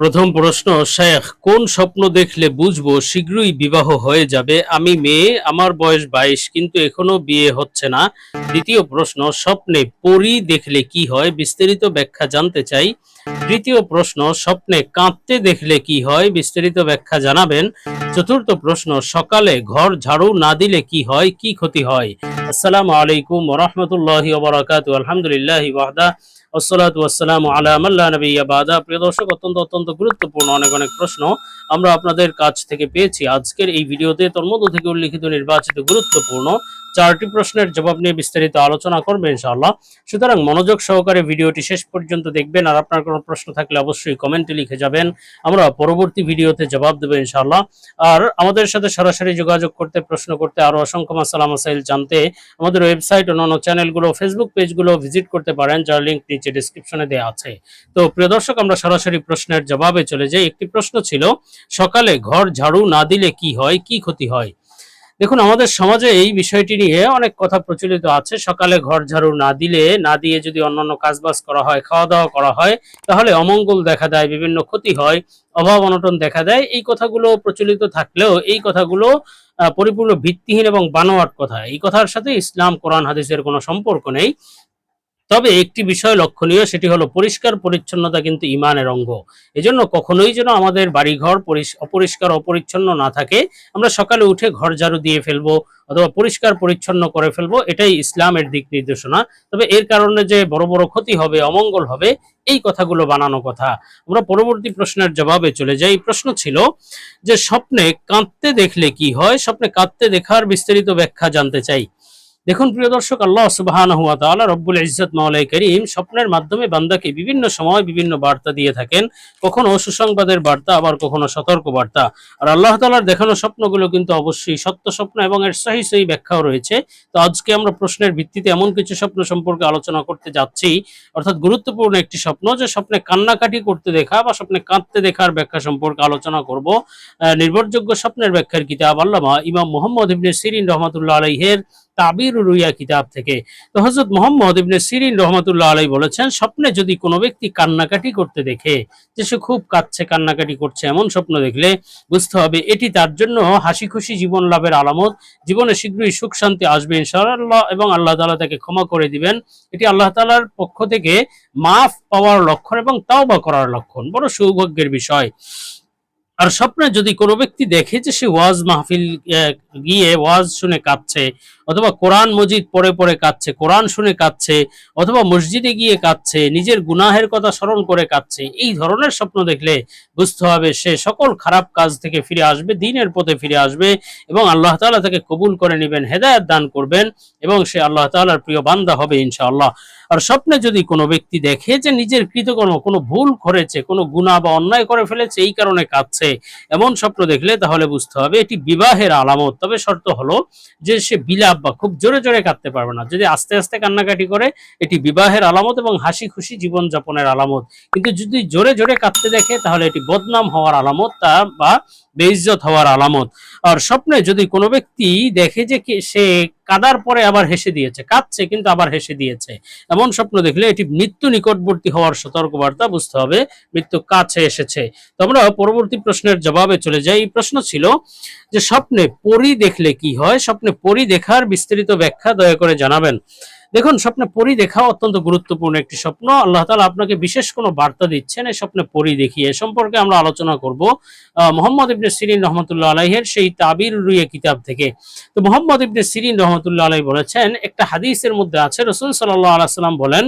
প্রথম প্রশ্ন, শেখ, কোন স্বপ্ন দেখলে বুঝব শীঘ্রই বিবাহ হয়ে যাবে? আমি মেয়ে, আমার বয়স বাইশ, কিন্তু এখনও বিয়ে হচ্ছে না। দ্বিতীয় প্রশ্ন, স্বপ্নে পরি দেখলে কি হয়? বিস্তারিত ব্যাখ্যা জানতে চাই। তৃতীয় প্রশ্ন, স্বপ্নে কাঁদতে দেখলে কি হয়? বিস্তারিত ব্যাখ্যা জানাবেন। চতুর্থ প্রশ্ন, সকালে ঘর ঝাড়ু না দিলে কি হয়? কি ক্ষতি হয়? আসসালামু আলাইকুম ওরহমতুল্লাহি ওবরাকাতু আলহামদুলিল্লাহ আসসালাতু ওয়াসসালামু আলা মাল্লা নবিয়্যা বাদা। প্রিয় দর্শক, অত্যন্ত অত্যন্ত গুরুত্বপূর্ণ অনেক অনেক প্রশ্ন আমরা আপনাদের কাছ থেকে পেয়েছি। আজকের এই ভিডিওতে তোর মধ্য থেকে উল্লিখিত নির্বাচিত গুরুত্বপূর্ণ চারটি প্রশ্নের জবাব নিয়ে বিস্তারিত আলোচনা করবে ইনশাআল্লাহ। সুতরাং মনোযোগ সহকারে ভিডিওটি শেষ পর্যন্ত দেখবেন আর আপনার কোনো প্রশ্ন থাকলে অবশ্যই কমেন্টে লিখে যাবেন। আমরা পরবর্তী ভিডিওতে জবাব দেবো ইনশাআল্লাহ। আর আমাদের সাথে সরাসরি যোগাযোগ করতে, প্রশ্ন করতে আরও অসংখ্য মাসালা মাসাইল জানতে আমাদের ওয়েবসাইট অন্যান্য চ্যানেলগুলো ফেসবুক পেজগুলো ভিজিট করতে পারেন, যার লিঙ্ক ডিসক্রিপশনে দেওয়া আছে। তো প্রিয় দর্শক, আমরা সরাসরি প্রশ্নের জবাবে চলে যাই। একটি প্রশ্ন ছিল, সকালে ঘর ঝাড়ু না দিলে কি হয়, কি ক্ষতি হয়? দেখুন, আমাদের সমাজে এই বিষয়টি নিয়ে অনেক কথা প্রচলিত আছে। সকালে ঘর ঝাড়ু না দিলে, না দিয়ে যদি অন্যান্য কাজবাজ করা হয় খাওয়া দাওয়া করা হয়, তাহলে অমঙ্গল দেখা দেয়, বিভিন্ন ক্ষতি হয়, অভাব অনটন দেখা দেয়। এই কথাগুলো প্রচলিত থাকলেও, এই কথাগুলো পরিপূর্ণ ভিত্তিহীন এবং বানোয়াট কথা। এই কথার সাথে ইসলাম, কোরআন, হাদিসের কোনো সম্পর্ক নেই। তবে একটি বিষয় লক্ষণীয়, সেটি হলো পরিষ্কার পরিচ্ছন্নতা কিন্তু ইমানের অঙ্গ। এজন্য কখনোই যেন আমাদের বাড়িঘর অপরিষ্কার অপরিচ্ছন্ন না থাকে, আমরা সকালে উঠে ঘর ঝাড়ু দিয়ে ফেলব অথবা পরিষ্কার পরিচ্ছন্ন করে ফেলব, এটাই ইসলামের দিক নির্দেশনা। তবে এর কারণে যে বড় বড় ক্ষতি হবে, অমঙ্গল হবে, এই কথাগুলো বানানো কথা। আমরা পরবর্তী প্রশ্নের জবাবে চলে যাই। প্রশ্ন ছিল যে স্বপ্নে কাঁদতে দেখলে কি হয়? স্বপ্নে কাঁদতে দেখার বিস্তারিত ব্যাখ্যা জানতে চাই। দেখুন, প্রিয় দর্শক, আল্লাহ সুবহানাহু ওয়া তাআলা রব্বুল ইজ্জত মাওলাই করিম স্বপ্নের মাধ্যমে বান্দাকে বিভিন্ন সময় বিভিন্ন বার্তা দিয়ে থাকেন। কখনো সুসংবাদের বার্তা, আবার কখনো সতর্ক বার্তা আর আল্লাহ তাআলার দেখানো স্বপ্নগুলো কিন্তু অবশ্যই সত্য স্বপ্ন এবং এর সহি সহি ব্যাখ্যাও রয়েছে। তো আজকে আমরা প্রশ্নের ভিত্তিতে এমন কিছু স্বপ্ন সম্পর্কে আলোচনা করতে যাচ্ছি। অর্থাৎ গুরুত্বপূর্ণ একটি স্বপ্ন যে স্বপ্নে কান্নাকাটি করতে দেখা বা স্বপ্নে কাঁদতে দেখার ব্যাখ্যা সম্পর্কে আলোচনা করব। নির্ভরযোগ্য স্বপ্নের ব্যাখ্যার কিতাব আল্লামা ইমাম মোহাম্মদ ইবনে সিরিন রহমাতুল্লাহ আলাইহের তাবির রুইয়া কিতাব থেকে। তো হজরত মোহাম্মদ ইবনে সিরিন রহমাতুল্লাহ আলাই বলেছেন, স্বপ্নে যদি কোনো ব্যক্তি কান্নাকাটি করতে দেখে, যে সে খুব কাঁদছে, কান্নাকাটি করছে, এমন স্বপ্ন দেখলে বুঝতে হবে এটি তার জন্য হাসি খুশি জীবন লাভের আলামত। জীবনে শীঘ্রই সুখ শান্তি আসবে ইনশাআল্লাহ এবং আল্লাহ তাআলা তাকে ক্ষমা করে দিবেন। এটি আল্লাহ তাআলার পক্ষ থেকে মাফ পাওয়ার লক্ষণ এবং তাওবা করার লক্ষণ। বড় সৌভাগ্যের বিষয়। আর স্বপ্নে যদি কোনো ব্যক্তি দেখে যে সে ওয়াজ মাহফিল গিয়ে ওয়াজ শুনে কাঁদছে, অথবা কোরআন মজিদ পড়ে পড়ে কাঁদছে, কোরআন শুনে কাঁদছে, অথবা মসজিদে গিয়ে কাঁদছে, নিজের গুনাহের কথা স্মরণ করে কাঁদছে, এই ধরনের স্বপ্ন দেখলে বুঝতে হবে সে সকল খারাপ কাজ থেকে ফিরে আসবে, দিনের পথে ফিরে আসবে এবং আল্লাহ তালা তাকে কবুল করে নেবেন, হেদায়েত দান করবেন এবং সে আল্লাহ তাআলার প্রিয় বান্দা হবে ইনশাআল্লাহ। আর স্বপ্নে যদি কোনো ব্যক্তি দেখে যে নিজের কৃতকর্ম কোনো ভুল করেছে, কোনো গুনাহ বা অন্যায় করে ফেলেছে, এই কারণে কাঁদছে, এমন স্বপ্ন দেখলে তাহলে বুঝতে হবে এটি বিবাহের আলামত। তবে শর্ত হলো যে সে বিলাপ বা খুব জোরে জোরে কাঁদতে পারবে না। যদি আস্তে আস্তে কান্নাকাটি করে, এটি বিবাহের আলামত এবং হাসি খুশি জীবন যাপনের আলামত। কিন্তু যদি জোরে জোরে কাঁদতে দেখে, তাহলে এটি বদনাম হওয়ার আলামত তা বা বেইজ্জত হওয়ার আলামত। আর স্বপ্নে যদি কোনো ব্যক্তি দেখে যে সে কাদার পরে আবার হেসে দিয়েছে, কাঁদছে কিন্তু আবার হেসে দিয়েছে। এমন স্বপ্ন দেখলে এটি মৃত্যু নিকটবর্তী হওয়ার সতর্কবার্তা, বুঝতে হবে মৃত্যু কাছে এসেছে। তো আমরা পরবর্তী প্রশ্নের জবাবে চলে যাই। এই প্রশ্ন ছিল যে স্বপ্নে পরি দেখলে কি হয়? স্বপ্নে পরি দেখার বিস্তারিত ব্যাখ্যা দয়া করে জানাবেন। দেখুন, স্বপ্নে পরি দেখা অত্যন্ত গুরুত্বপূর্ণ একটি স্বপ্ন। আল্লাহ তালা আপনাকে বিশেষ কোনো বার্তা দিচ্ছেন এই স্বপ্নে পরি দেখিয়ে। সম্পর্কে আমরা আলোচনা করব মোহাম্মদ ইবনে সিরিন রহমতুল্লাহ আলাইহের সেই তাবির রুইয়ে কিতাব থেকে। তো মোহাম্মদ ইবনে সিরিন রহমতুল্লাহ আলাই বলেছেন, একটা হাদিসের মধ্যে আছে, রসুল সাল্লাহ আলাইসাল্লাম বলেন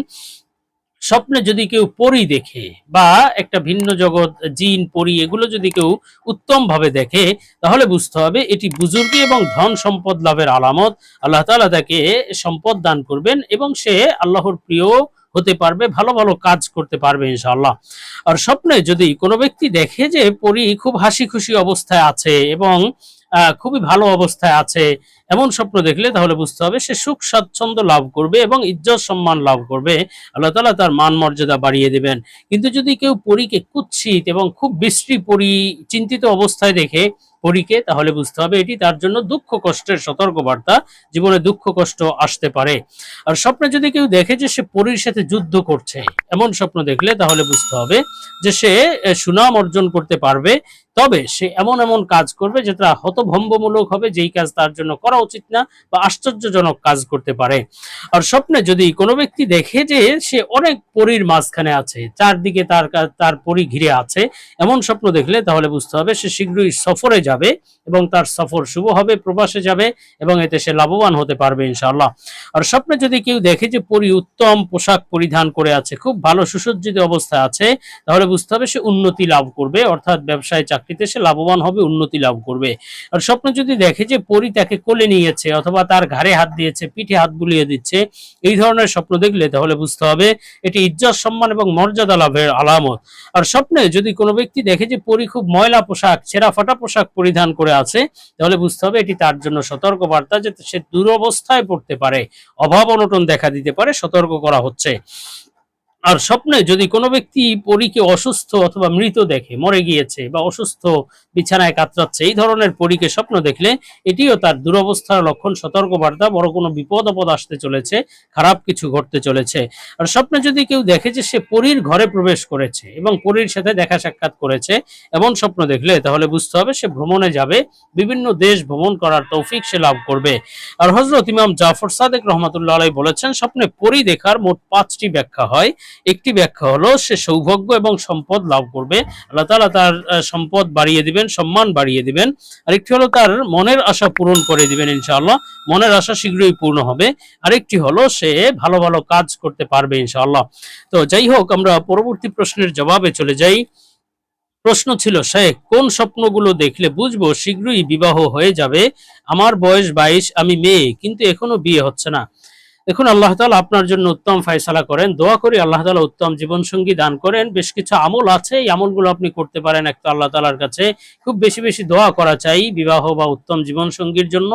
স্বপ্নে যদি কেউ পরি দেখে বা একটা ভিন্ন জগৎ, জিন, পরি, এগুলো যদি কেউ উত্তম ভাবে দেখে, তাহলে বুঝতে হবে এটি বুজুর্গি এবং ধন সম্পদ লাভের আলামত। আল্লাহ তাআলা তাকে সম্পদ দান করবেন এবং সে আল্লাহর প্রিয় হতে পারবে, ভালো ভালো কাজ করতে পারবে ইনশাআল্লাহ। আর স্বপ্নে যদি কোনো ব্যক্তি দেখে যে পরি খুব হাসি খুশি অবস্থায় আছে এবং খুবই ভালো অবস্থায় আছে, এমন স্বপ্ন দেখলে তাহলে বুঝতে হবে সে সুখ, স্বাচ্ছন্দ্য লাভ করবে এবং ইজ্জত সম্মান লাভ করবে। আল্লাহ তালা তার মান মর্যাদা বাড়িয়ে দেবেন। কিন্তু যদি কেউ পরীকে কুৎসিত এবং খুব বিশ্রী পরি, চিন্তিত অবস্থায় দেখে পরীকে, তাহলে বুঝতে হবে এটি তার জন্য দুঃখ কষ্টের সতর্কবার্তা। জীবনে দুঃখ কষ্ট আসতে পারে। আর স্বপ্নে যদি কেউ দেখে যে সে পরীর সাথে যুদ্ধ করছে, এমন স্বপ্ন দেখলে তাহলে বুঝতে হবে যে সে সুনাম অর্জন করতে পারবে। তবে সে এমন এমন কাজ করবে যেটা হতভম্বমূলক হবে, যেই কাজ তার জন্য করা উচিত না বা আশ্চর্যজনক কাজ করতে পারে। আর স্বপ্নে যদি কোনো ব্যক্তি দেখে যে সে অনেক পরীর মাঝখানে আছে, চারদিকে তার তার পরি ঘিরে আছে, এমন স্বপ্ন দেখলে তাহলে বুঝতে হবে সে শীঘ্রই সফরে যাবে। এবং তার সফর শুভ হবে, প্রবাসে যাবে এবং এতে সে লাভবান হতে পারবে ইনশাআল্লাহ। আর স্বপ্নে যদি কেউ দেখে যে পরি উত্তম পোশাক পরিধান করে আছে, খুব ভালো সুসজ্জিত অবস্থায় আছে, তাহলে বুঝতে হবে সে উন্নতি লাভ করবে, অর্থাৎ ব্যবসায় চাকরিতে সে লাভবান হবে, উন্নতি লাভ করবে। আর স্বপ্ন যদি দেখে যে পরি তাকে কোলে নিয়েছে অথবা তার ঘাড়ে হাত দিয়েছে, পিঠে হাত বুলিয়ে দিচ্ছে, এই ধরনের স্বপ্ন দেখলে তাহলে বুঝতে হবে এটি ইজ্জত, সম্মান এবং মর্যাদা লাভের আলামত। আর স্বপ্নে যদি কোনো ব্যক্তি দেখে যে পরি খুব ময়লা পোশাক, ছেঁড়া ফাটা পোশাক পরিধান করে আছে, তাহলে বুঝতে হবে এটি তার জন্য সতর্ক বার্তা যে সে দুরবস্থায় পড়তে পারে, অভাব অনটন দেখা দিতে পারে, সতর্ক করা হচ্ছে। আর স্বপ্নে যদি কোনো ব্যক্তি পরীকে অসুস্থ অথবা মৃত দেখে, মরে গিয়েছে বা অসুস্থ, বিছানায় কাতরাচ্ছে, এই ধরনের পরীকে স্বপ্ন দেখলে এটিও তার দুরবস্থার লক্ষণ সতর্ক বার্তা বড় কোনো বিপদ আপদ আসতে চলেছে, খারাপ কিছু ঘটতে চলেছে। আর স্বপ্নে যদি কেউ দেখে যে সে পরীর ঘরে প্রবেশ করেছে এবং পরীর সাথে দেখা সাক্ষাৎ করেছে, এমন স্বপ্ন দেখলে তাহলে বুঝতে হবে সে ভ্রমণে যাবে, বিভিন্ন দেশ ভ্রমণ করার তৌফিক সে লাভ করবে। আর হজরত ইমাম জাফর সাদেক রহমতুল্লাহ বলেছেন, স্বপ্নে পরী দেখার মোট পাঁচটি ব্যাখ্যা হয়। একটি ব্যাখ্যা হলো, সে সৌভাগ্য এবং সম্পদ লাভ করবে। আল্লাহ তাআলা তার সম্পদ বাড়িয়ে দিবেন, সম্মান বাড়িয়ে দিবেন। আরেকটি হলো তার মনের আশা পূরণ করে দিবেন ইনশাআল্লাহ। মনের আশা শীঘ্রই পূর্ণ হবে। আরেকটি হলো, সে ভালো ভালো কাজ করতে পারবে ইনশাআল্লাহ। তো যাই হোক, আমরা পরবর্তী প্রশ্নের জবাবে চলে যাই। প্রশ্ন ছিল, শেখ, কোন স্বপ্নগুলো দেখলে বুঝব শীঘ্রই বিবাহ হয়ে যাবে? আমার বয়স বাইশ, আমি মেয়ে, কিন্তু এখনও বিয়ে হচ্ছে না। দেখুন, আল্লাহ তালা আপনার জন্য উত্তম ফয়সালা করেন। দোয়া করি আল্লাহ তালা উত্তম জীবনসঙ্গী দান করেন। বেশ কিছু আমল আছে, এই আমলগুলো আপনি করতে পারেন একটা আল্লাহ তালার কাছে। খুব বেশি বেশি দোয়া করা চাই বিবাহ বা উত্তম জীবনসঙ্গীর জন্য।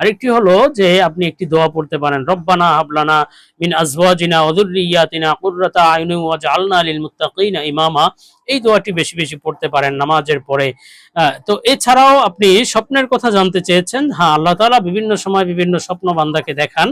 আরেকটি হলো যে, আপনি একটি দোয়া পড়তে পারেন, রব্বানা হাবলানা মিন আজওয়াজিনা ওয়া যুররিয়াতিনা কুররাতা আয়ুনি ওয়াজআলনা লিল মুত্তাকিনা ইমামা। এই দোয়াটি বেশি বেশি পড়তে পারেন নামাজের পরে। তো এছাড়াও আপনি স্বপ্নের কথা জানতে চেয়েছেন হ্যাঁ আল্লাহ তালা বিভিন্ন সময় বিভিন্ন স্বপ্ন বান্দাকে দেখান।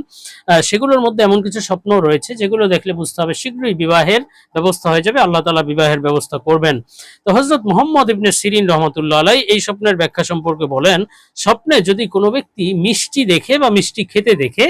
সেগুলোর মধ্যে এমন কিছু স্বপ্ন রয়েছে যেগুলো দেখলে বুঝতে হবে শীঘ্রই বিবাহের ব্যবস্থা হয়ে যাবে, আল্লাহ তাআলা বিবাহের ব্যবস্থা করবেন। তো হযরত মুহাম্মদ ইবনে সিরিন রহমতুল্লাহ আলাই এই স্বপ্নের ব্যাখ্যা সম্পর্কে বলেন, স্বপ্নে যদি কোনো ব্যক্তি মিষ্টি দেখে বা মিষ্টি খেতে দেখে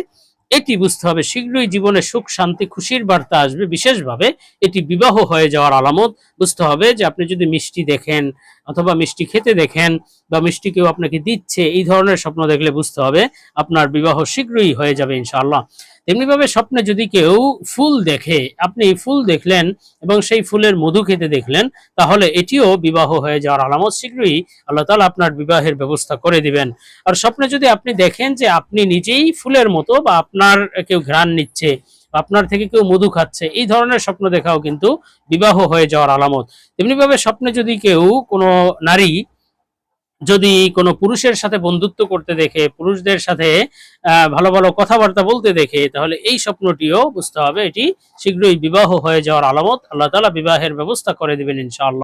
এটি বুঝতে হবে, শীঘ্রই জীবনে সুখ, শান্তি, খুশির বার্তা আসবে। বিশেষভাবে এটি বিবাহ হয়ে যাওয়ার আলামত। বুঝতে হবে যে আপনি যদি মিষ্টি দেখেন অথবা মিষ্টি খেতে দেখেন বা মিষ্টি কেউ আপনাকে দিচ্ছে, এই ধরনের স্বপ্ন দেখলে বুঝতে হবে আপনার বিবাহ শীঘ্রই হয়ে যাবে ইনশাআল্লাহ। তেমনি ভাবে স্বপ্নে যদি কেউ ফুল দেখে, আপনি ফুল দেখলেন এবং সেই ফুলের মধু খেতে দেখলেন, তাহলে এটিও বিবাহ হয়ে যাওয়ার আলামত শীঘ্রই আল্লাহ তাআলা আপনার বিবাহের ব্যবস্থা করে দিবেন। আর স্বপ্নে যদি আপনি দেখেন যে আপনি নিজেই ফুলের মতো বা আপনার কেউ ঘ্রাণ নিচ্ছে, আপনার থেকে কেউ মধু খাচ্ছে, এই ধরনের স্বপ্ন দেখাও কিন্তু বিবাহ হয়ে যাওয়ার আলামত। তেমনি ভাবে স্বপ্নে যদি কেউ কোনো নারী যদি কোনো পুরুষের সাথে বন্ধুত্ব করতে দেখে, পুরুষদের সাথে ভালো ভালো কথাবার্তা বলতে দেখে, তাহলে এই স্বপ্নটিও বুঝতে হবে। এটি শীঘ্রই বিবাহ হয়ে যাওয়ার আলামত। আল্লাহ তালা বিবাহের ব্যবস্থা করে দেবেন ইনশাআল্লাহ।